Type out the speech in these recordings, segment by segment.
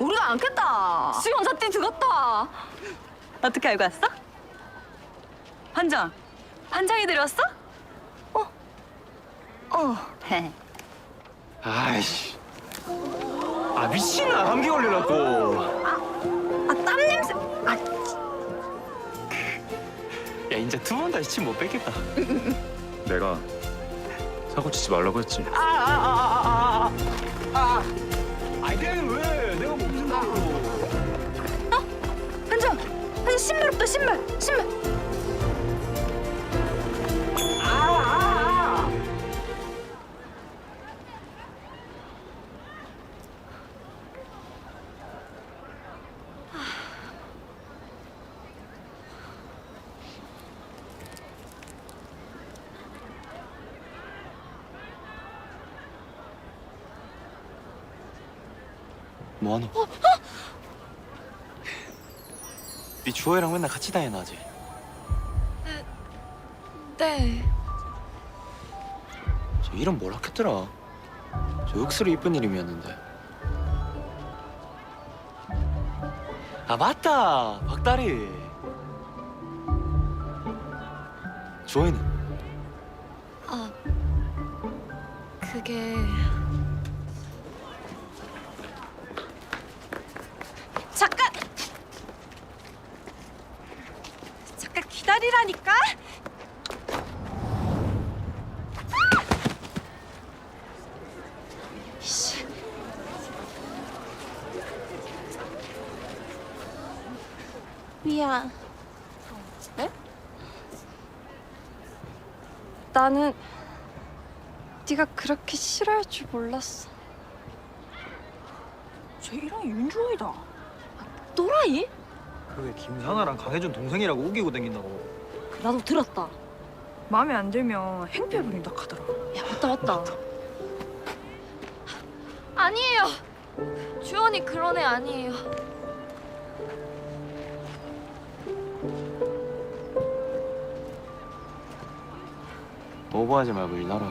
우리가 안겠다. 지 혼자 뛰 들었다. 어떻게 알고 왔어? 환장. 환장이 들었어? 어. 어. 아이씨. 아 미친아 감기 걸려갖고. 아, 땀 냄새. 아, 야 이제 두 번 다시 침못 뺏겠다. 내가 사고 치지 말라고 했지. 아아아아아 아. 아. 아니 내가 왜? 내가 못 준다 고. 환장. 환장 신발 없다, 신발. 신발. 뭐하노? 네 주호이랑 맨날 같이 다니나 아직? 네. 저 이름 뭐라 했더라? 저 육수로 이쁜 이름이었는데. 아 맞다 박다리. 주호이는? 미안. 네? 나는 네가 그렇게 싫어할 줄 몰랐어. 쟤랑 윤주호이다. 또라이? 그게 김사나랑 강혜준 동생이라고 우기고 댕긴다고 나도 들었다. 마음에 안 들면 행패 부린다 하더라. 야 맞다 맞다. 아니에요. 주원이 그런 애 아니에요. 오버하지 말고 일 나라.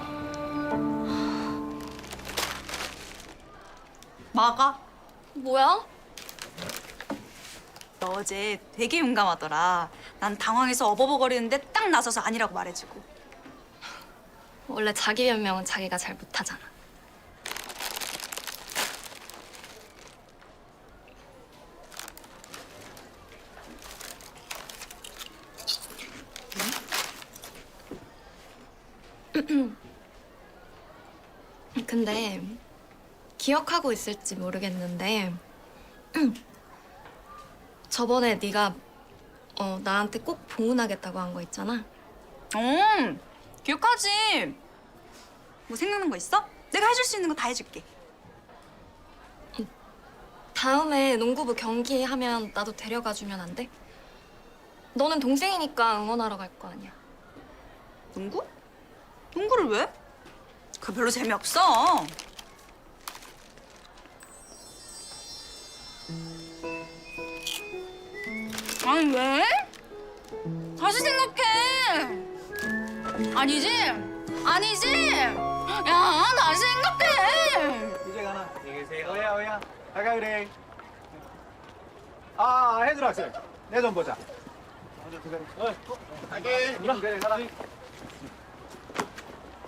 막아. 뭐야? 너 어제 되게 용감하더라. 난 당황해서 어버버거리는데 딱 나서서 아니라고 말해주고. 원래 자기 변명은 자기가 잘 못하잖아. 근데 기억하고 있을지 모르겠는데 저번에 네가 어, 나한테 꼭 봉헌하겠다고 한 거 있잖아. 음, 기억하지? 뭐 생각난 거 있어? 내가 해줄 수 있는 거 다 해줄게. 다음에 농구부 경기 하면 나도 데려가 주면 안 돼? 너는 동생이니까 응원하러 갈 거 아니야. 농구? 농구를 왜? 그거 별로 재미없어. 아니 왜? 다시 생각해. 아니지? 아니지? 야, 다시 생각해. 이제 가나 안녕히 계세요 어야 어야 아가 그래 아 해줄 학생 내 좀 보자 어 가게 그래 가라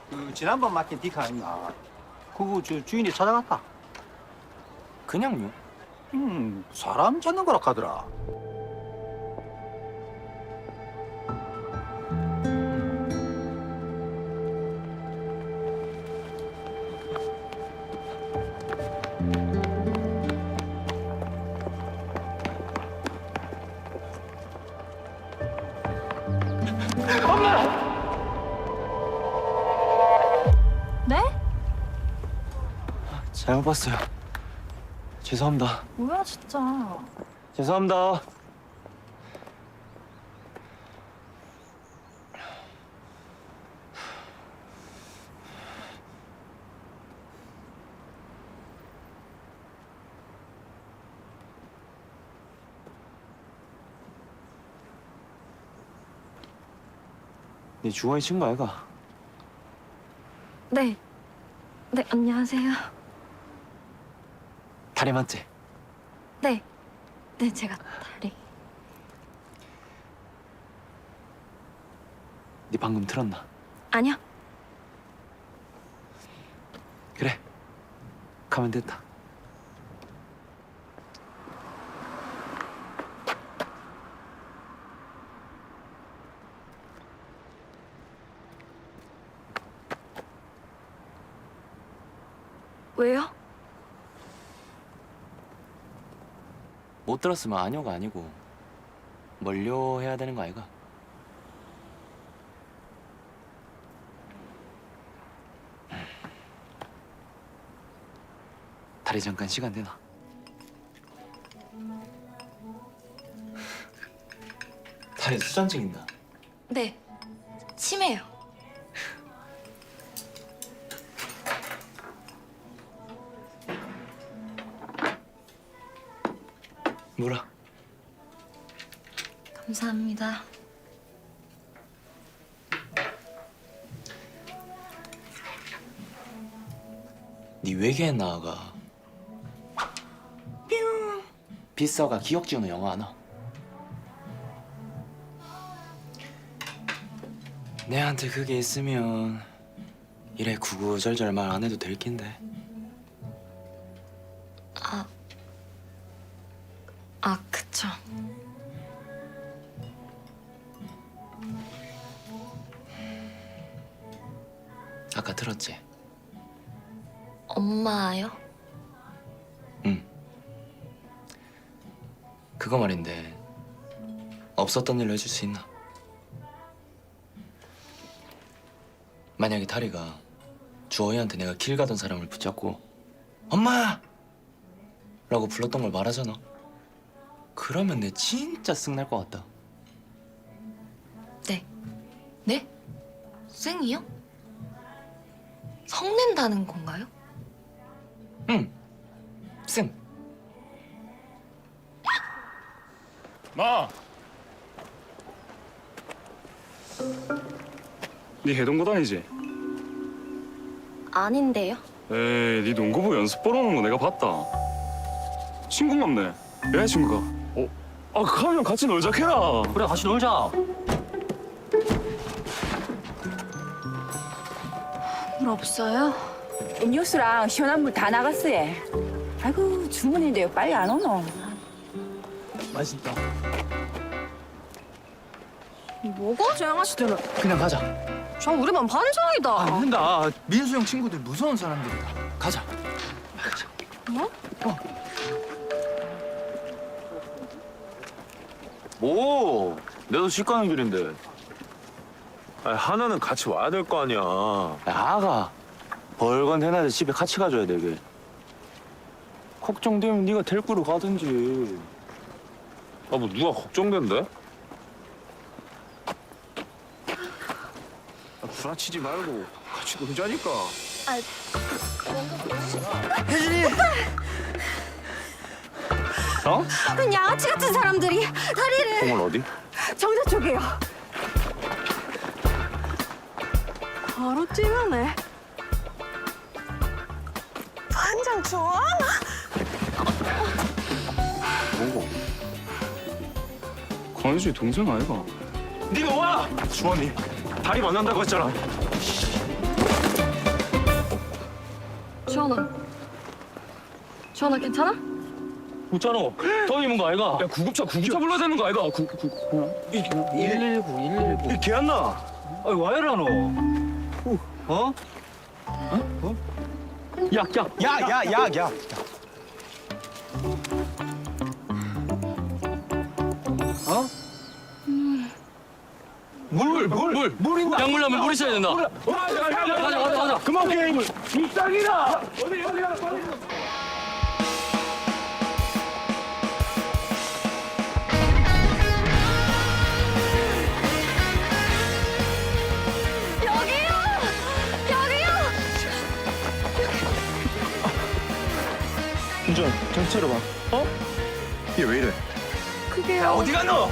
그 지난번 맡긴 디카 있나 그거 저 주인이 찾아갔다 그냥요? 음 사람 찾는 거라 하더라 잘못 봤어요. 죄송합니다. 뭐야 진짜. 죄송합니다. 네 주원이 친구 아이가? 네. 네, 안녕하세요. 다리 맞지? 네. 네, 제가 다리. 네 방금 틀었나? 아니요. 그래. 가면 됐다. 왜요? 못 들었으면 아니오가 아니고 멀려 해야 되는 거 아이가? 다리 잠깐 시간 되나? 다리 수전증 있나? 네. 심해요. 네 외계인 나아가 뿅 비싸가 기억 지우는 영화 하나 내한테 그게 있으면 이래 구구절절 말 안 해도 될 낀데 아. 아, 그쵸. 아까 들었지? 엄마요? 응 그거 말인데 없었던 일로 해줄 수 있나? 만약에 다리가 주호이한테 내가 길 가던 사람을 붙잡고 엄마! 라고 불렀던 걸 말하잖아 그러면 내 진짜 쓱날 것 같다 네. 네? 쌩이요? 성낸다는 건가요? 응 쌩. 마. 네 해동고 다니지? 아닌데요. 에이, 네 농구부 연습 보러 오는 거 내가 봤다. 친구 같네. 여자친구가. 어? 아, 가면 같이 놀자 해라. 그래 같이 놀자. 물 없어요? 음료수랑 시원한 물 다 나갔어 얘. 아이고 주문인데 왜 빨리 안 오노? 맛있다. 뭐가 저 양아치들은? 그냥 가자 저 우리만 반장이다. 안 된다. 민수 형 친구들 무서운 사람들이다. 가자 뭐? 내도 집 가는 길인데. 아, 하나는 같이 와야 될 거 아니야. 야, 아가 벌건 해놔야 집에 같이 가줘야 되게 걱정되면 네가 델구로 가든지 아, 뭐 누가 걱정된대? 아, 불안치지 말고 같이 놀자니까. 어? 양아치 같은 사람들이 다리를 공을 어디? 정자 쪽이에요. 바로 찌르네. 좋아? 뭐고? 강혜준이 동생 아이가? 네가 와! 주원이 다리 만난다고 했잖아. 주원아. 주원아, 괜찮아? 웃잖아. 더 입은 거 아이가? 야 구급차 구급차 불러야 되는 거 아이가? 구, 구, 119 119. 걔안 나. 아 와이라 너. 어? 어? 약 약. 야, 야, 야, 야. 어? 물, 물, 물, 물 있나? 약물 나면 물 있어야 된다. 가자, 가자, 가자. 그만 게임을. 입장이다. 어디 어디 가빨 좀 정체로 봐. 어? 얘 왜 이래? 그게 야, 어디 갔노?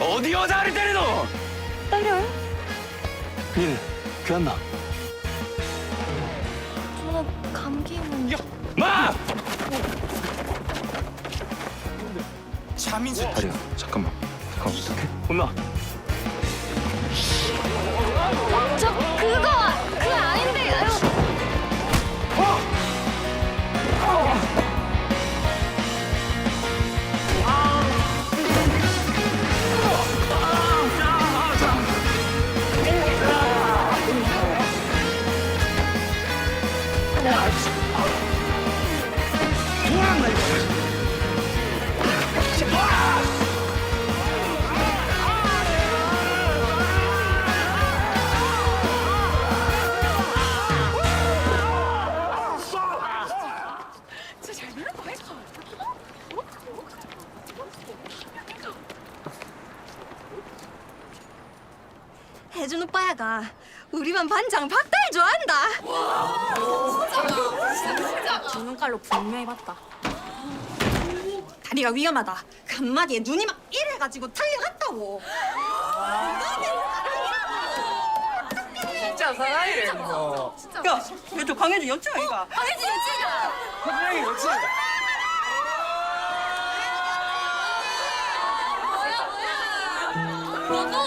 어디 여자를 때리노? 때려요? 예, 니네 귀한나. 저는 감기는. 야, 마! 자민수. 아리야, 잠깐만. 잠깐만. 어떡해? 혼나. 혜준 오빠야가 우리 반 반장 박달 좋아한다. 저 눈깔로 분명히 봤다. 다리가 위험하다. 간마디에 눈이 막 이래가지고 달려갔다고. 진짜 사나이래 뭐. 야, 얘저 강혜준 여친아 이가. 분명히 그렇지. 왜?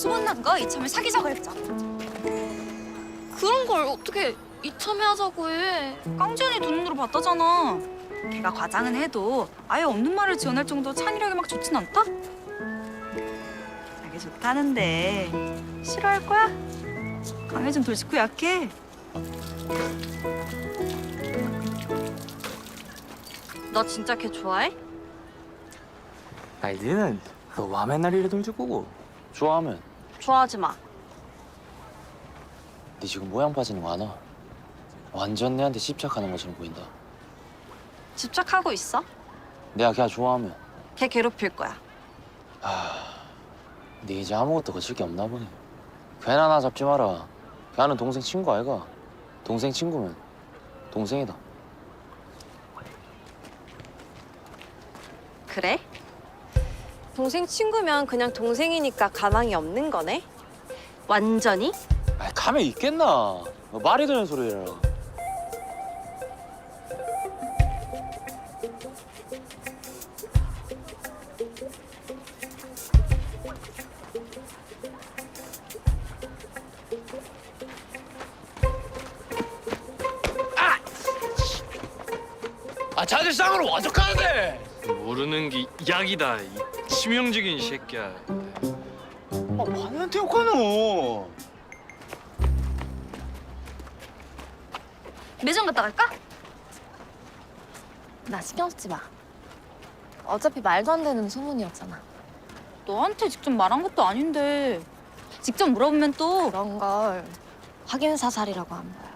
소문난 거 이참에 사귀자고 했자. 그런 걸 어떻게 이참에 하자고 해? 깡지연이 두 눈으로 봤다잖아. 걔가 과장은 해도 아예 없는 말을 지어낼 정도 찬이력이 막 좋진 않다? 자기 좋다는데 싫어할 거야? 강혜준 돌직구 약해. 너 진짜 걔 좋아해? 아니 니는 너와 맨날 이래 돌주고 좋아하면 좋아하지 마. 네 지금 모양 빠지는 거 아나? 완전 내한테 집착하는 것처럼 보인다 집착하고 있어? 내가 걔 좋아하면 걔 괴롭힐 거야. 네 이제 아무것도 거칠 게 없나 보네 괜한 나 잡지 마라 걔는 동생 친구 아이가 동생 친구면 동생이다 그래? 동생 친구면 그냥 동생이니까 가망이 없는 거네? 완전히? 아 감에 있겠나 너 말이 되는 소리 해라 아! 아 자들 쌍으로 와족하는데 모르는 게 약이다. 이 치명적인 새끼야. 아, 반한테 욕하노. 매점 갔다 갈까? 나 신경 쓰지 마. 어차피 말도 안 되는 소문이었잖아. 너한테 직접 말한 것도 아닌데 직접 물어보면 또 그런 걸 확인 사살이라고 한 거야.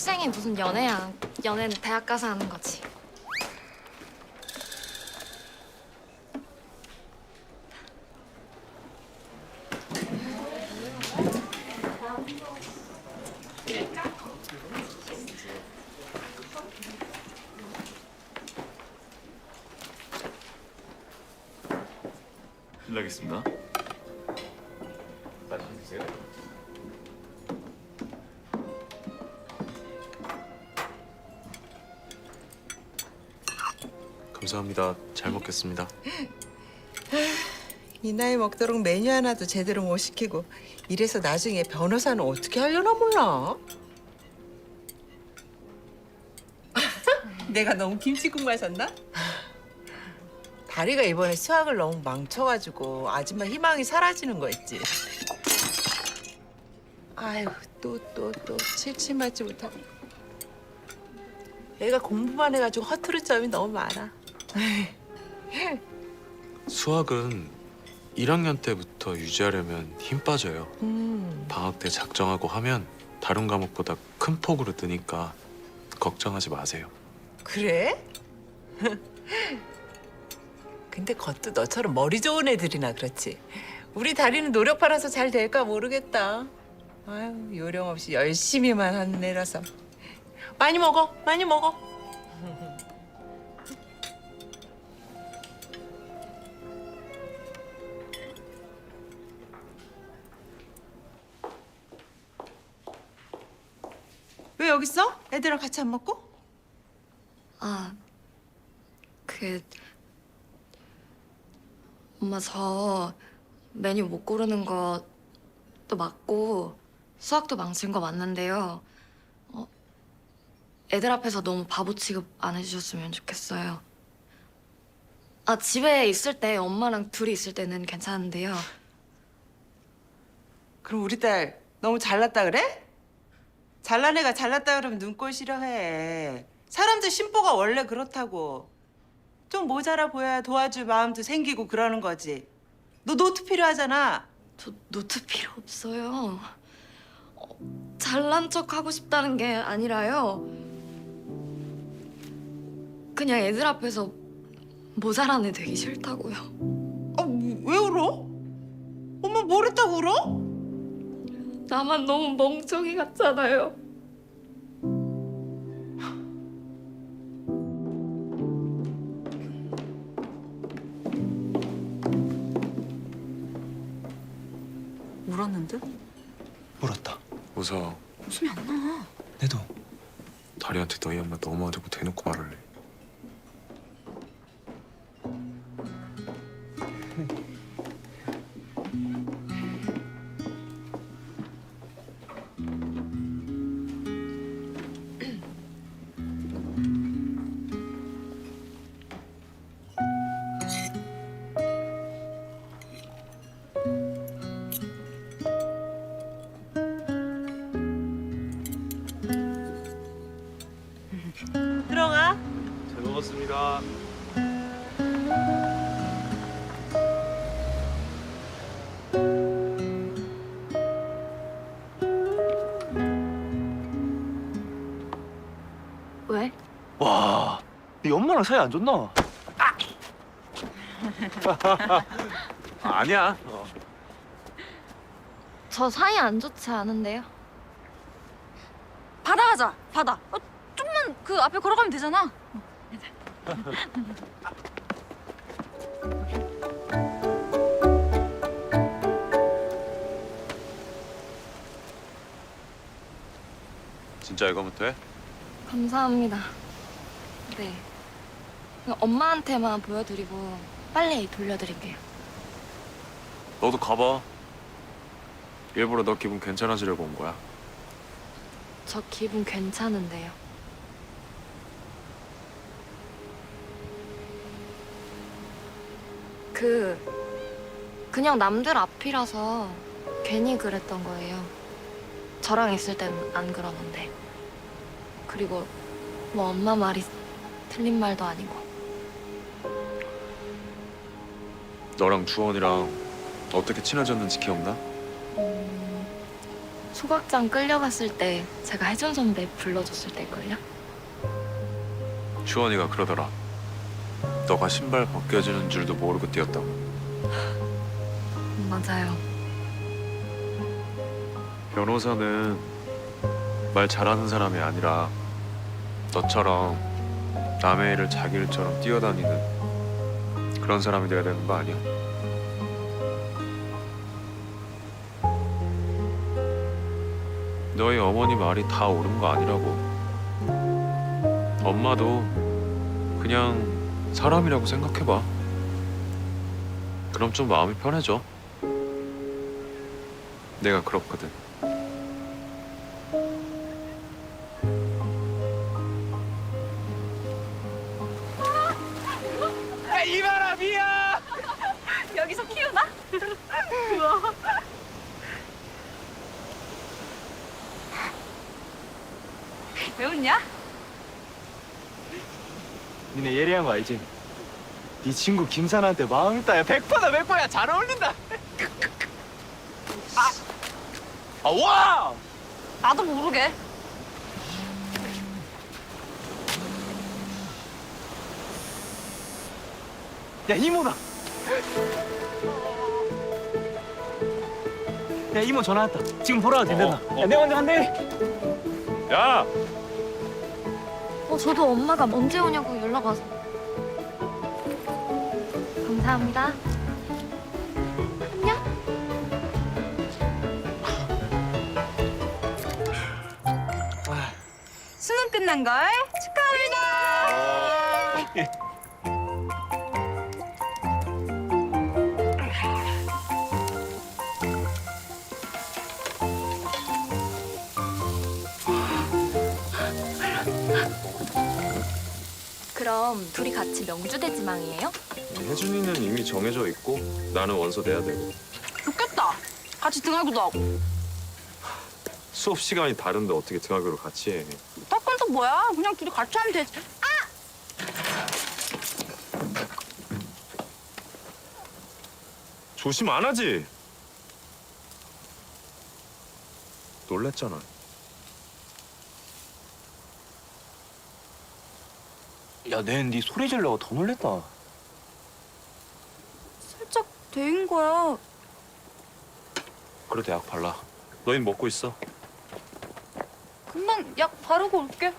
학생이 무슨 연애야. 연애는 대학 가서 하는 거지. 실례하겠습니다 감사합니다. 잘 먹겠습니다. 이 나이 먹도록 메뉴 하나도 제대로 못 시키고 이래서 나중에 변호사는 어떻게 하려나 몰라. 내가 너무 김치국 마셨나? 다리가 이번에 수학을 너무 망쳐가지고 아줌마 희망이 사라지는 거 있지. 아유 또 또 또 칠칠 맞지 못하고. 애가 공부만 해가지고 허투루 점이 너무 많아. 수학은 1학년 때부터 유지하려면 힘 빠져요. 음. 방학 때 작정하고 하면 다른 과목보다 큰 폭으로 느니까 걱정하지 마세요. 그래? 근데 그것도 너처럼 머리 좋은 애들이나 그렇지. 우리 다리는 노력 팔아서 잘 될까 모르겠다. 아유 요령 없이 열심히만 하는 애라서. 많이 먹어, 많이 먹어. 여기 있어? 애들이랑 같이 안 먹고? 아, 그 엄마 저 메뉴 못 고르는 것도 맞고 수학도 망친 거 맞는데요. 어, 애들 앞에서 너무 바보 취급 안 해주셨으면 좋겠어요. 아 집에 있을 때 엄마랑 둘이 있을 때는 괜찮은데요. 그럼 우리 딸 너무 잘났다 그래? 잘난 애가 잘났다 그러면 눈꼴 싫어해. 사람들 심보가 원래 그렇다고. 좀 모자라 보여야 도와줄 마음도 생기고 그러는 거지. 너 노트 필요하잖아. 저 노트 필요 없어요. 어, 잘난 척 하고 싶다는 게 아니라요. 그냥 애들 앞에서 모자란 애 되기 싫다고요. 아, 왜 울어? 엄마 뭘 했다고 울어? 나만 너무 멍청이 같잖아요. 울었는데? 울었다. 웃어. 웃음이 안 나. 내도 다리한테 너희 엄마 너무하다고 대놓고 말할래. 엄마랑 사이 안 좋나? 아니야. 저 사이 안 좋지 않은데요. 바다 가자. 바다. 어, 좀만 그 앞에 걸어가면 되잖아. 진짜 이거면 돼? 감사합니다. 네. 엄마한테만 보여드리고 빨리 돌려드릴게요. 너도 가봐. 일부러 너 기분 괜찮아지려고 온 거야. 저 기분 괜찮은데요. 그 그냥 남들 앞이라서 괜히 그랬던 거예요. 저랑 있을 땐 안 그러는데. 그리고 뭐 엄마 말이 틀린 말도 아니고. 너랑 주원이랑 어떻게 친해졌는지 기억나? 음, 소각장 끌려갔을 때 제가 혜준 선배 불러줬을 때걸요? 주원이가 그러더라. 너가 신발 벗겨지는 줄도 모르고 뛰었다고. 맞아요. 변호사는 말 잘하는 사람이 아니라 너처럼 남의 일을 자기 일처럼 뛰어다니는 그런 사람이 돼야 되는 거 아니야? 너희 어머니 말이 다 옳은 거 아니라고. 엄마도 그냥 사람이라고 생각해봐. 그럼 좀 마음이 편해져. 내가 그렇거든. 왜 웃냐? 니네 예리한 거 알지? 네 친구 김사나한테 마음 있다. 야, 100%다 100%야. 잘 어울린다. 아, 아 와. 나도 모르게. 야 이모다. 야 이모 전화 왔다. 지금 보러 가도 된다. 야 내가 먼저 간대. 야! 어, 저도 엄마가 언제 오냐고 연락 와서. 감사합니다. 안녕. 끝난 걸 축하합니다. 그럼 둘이 같이 명주대 지망이에요? 혜준이는 이미 정해져 있고 나는 원서 내야 되고 좋겠다. 같이 등하교도 하고. 수업 시간이 다른데 어떻게 등하교를 같이 해? 딱건 또 뭐야? 그냥 둘이 같이 하면 되지. 조심 안 하지? 놀랬잖아. 야, 내네 소리 질러가 더 놀랬다. 살짝 데인 거야. 그래도 약 발라. 너흰 먹고 있어. 금방 약 바르고 올게.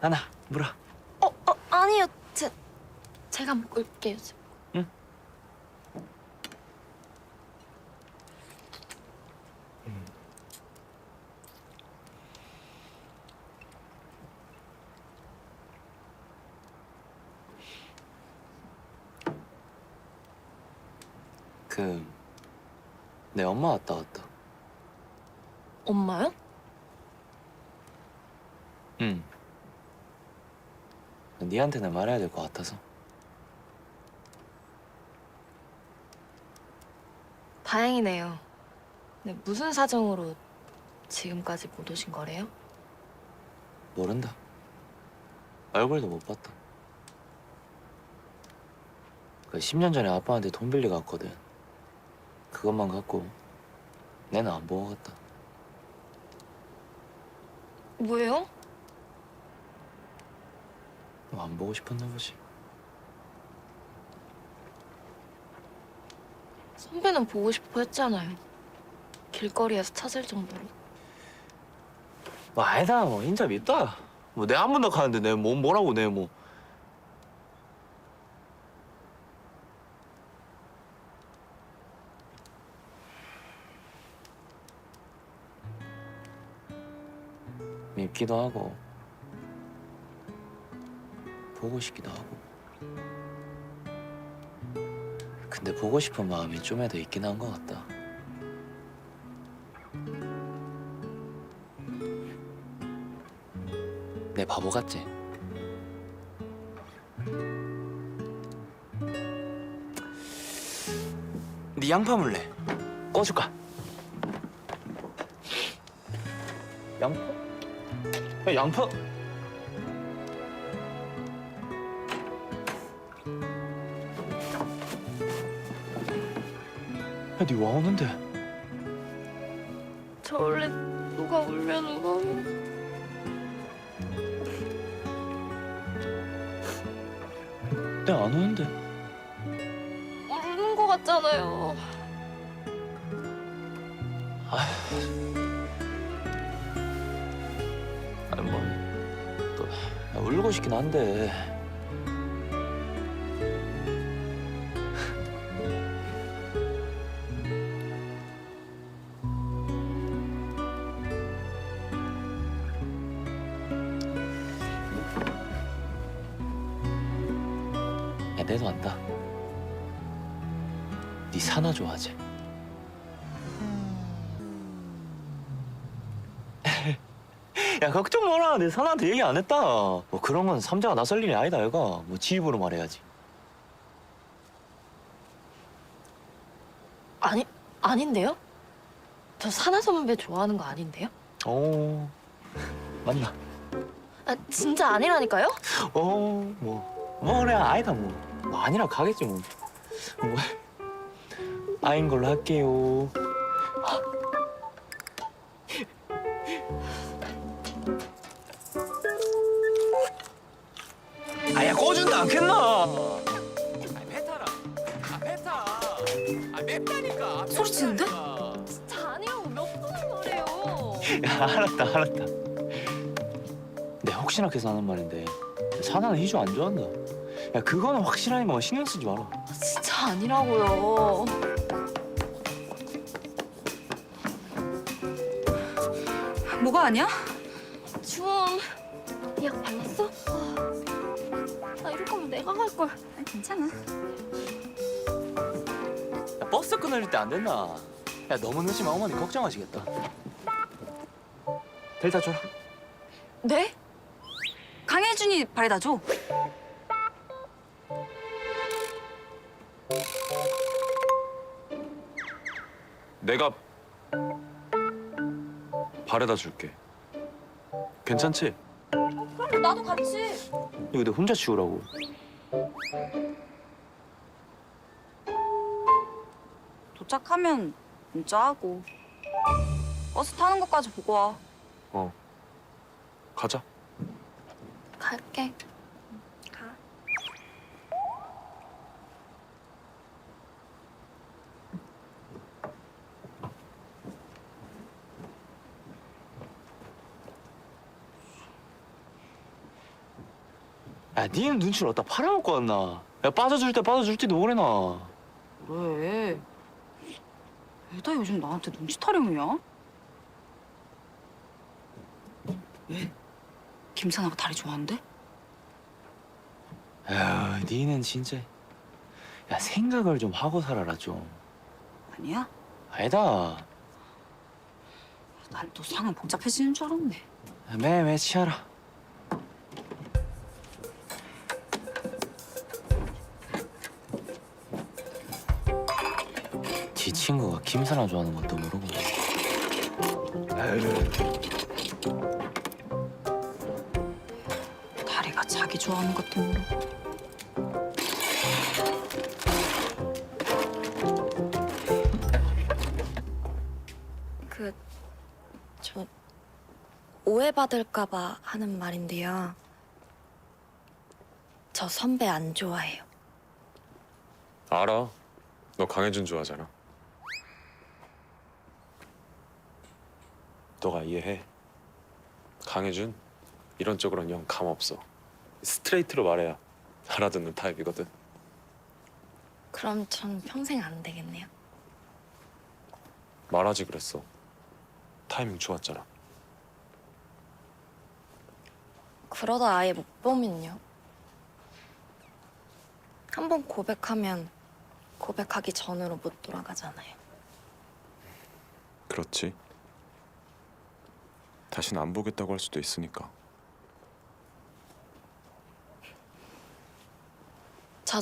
하나, 물어. 어, 어 아니요. 제, 제가 먹고 올게요. 그, 내 엄마 왔다 왔다. 엄마요? 응. 니한테는 말해야 될 것 같아서. 다행이네요. 네, 무슨 사정으로 지금까지 못 오신 거래요? 모른다. 얼굴도 못 봤다. 그 10년 전에 아빠한테 돈 빌려 갔거든. 그것만 갖고 내는 안 보고 갔다. 뭐예요? 뭐안 보고 싶었나 보지. 선배는 보고 싶어 했잖아요. 길거리에서 찾을 정도로. 뭐 아니다 뭐 인자 믿다. 뭐내한번 더 가는데 내 뭐 뭐라고 내 뭐. 밉기도 하고 보고 싶기도 하고 근데 보고 싶은 마음이 좀에도 있긴 한 것 같다 내 바보 같지? 네 양파 물래 꺼줄까? 양파? 야 양파 야니 와 오는데 저 원래 누가 울면 울어요. 내가 안 오는데 우는 거 같잖아요. 아니 뭐또 울고 싶긴 한데 마라 내 사나한테 얘기 안 했다. 뭐 그런 건 삼자가 나설 일이 아니다 얘가. 뭐 지 입으로 말해야지. 아니 아닌데요? 저 사나 선배 좋아하는 거 아닌데요? 어. 맞나? 아 진짜 아니라니까요? 어 뭐. 뭐 그래 아니다 뭐, 뭐 아니라 가겠지 뭐. 뭐. 아인 걸로 할게요 않겠나 아 뱉어라 아 뱉어 아 뱉다니까 소리 치는데? 진짜 아니라고 몇 번을 말해요. 야, 알았다 알았다 혹시나 해서 하는 말인데 사나는 희주 안 좋아한다. 야 그거는 확실하니만 신경 쓰지 마라. 진짜 아니라고요. 뭐가 아니야? 걸. 아니, 괜찮아. 야, 버스 끊어질 때 안 됐나? 야 너무 늦으면 어머니 걱정하시겠다. 델타 줘라. 네? 강혜준이 바래다 줘. 내가 바래다 줄게. 괜찮지? 그럼 나도 같이. 이거 내 혼자 치우라고. 도착하면 문자하고 버스 타는 것까지 보고 와. 어. 가자. 니는 눈치를 어디다 팔아먹고 왔나? 야 빠져줄 때 빠져줄지도 모르나. 왜? 왜다 요즘 나한테 눈치 타령이야? 왜? 김사나가 다리 좋아한대? 야 니는 진짜. 야 생각을 좀 하고 살아라 좀. 아니야? 아니다. 난 또 상은 복잡해지는 줄 알았네. 매매 치아라. 친구가 김사나 좋아하는 것도 모르고. 다리가 자기 좋아하는 것도 모르고. 그, 저, 오해받을까 봐 하는 말인데요. 저 선배 안 좋아해요. 알아. 너 강혜준 좋아하잖아. 너가 이해해. 강혜준 이런 쪽으로는 영 감 없어. 스트레이트로 말해야 알아듣는 타입이거든. 그럼 전 평생 안 되겠네요. 말하지 그랬어. 타이밍 좋았잖아. 그러다 아예 못 보면요. 한 번 고백하면 고백하기 전으로 못 돌아가잖아요. 그렇지. 다신 안 보겠다고 할 수도 있으니까. 저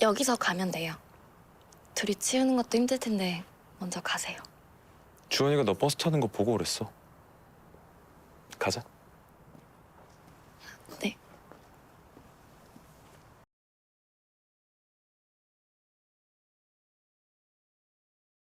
여기서 가면 돼요. 둘이 치우는 것도 힘들 텐데 먼저 가세요. 주원이가 너 버스 타는 거 보고 그랬어. 가자.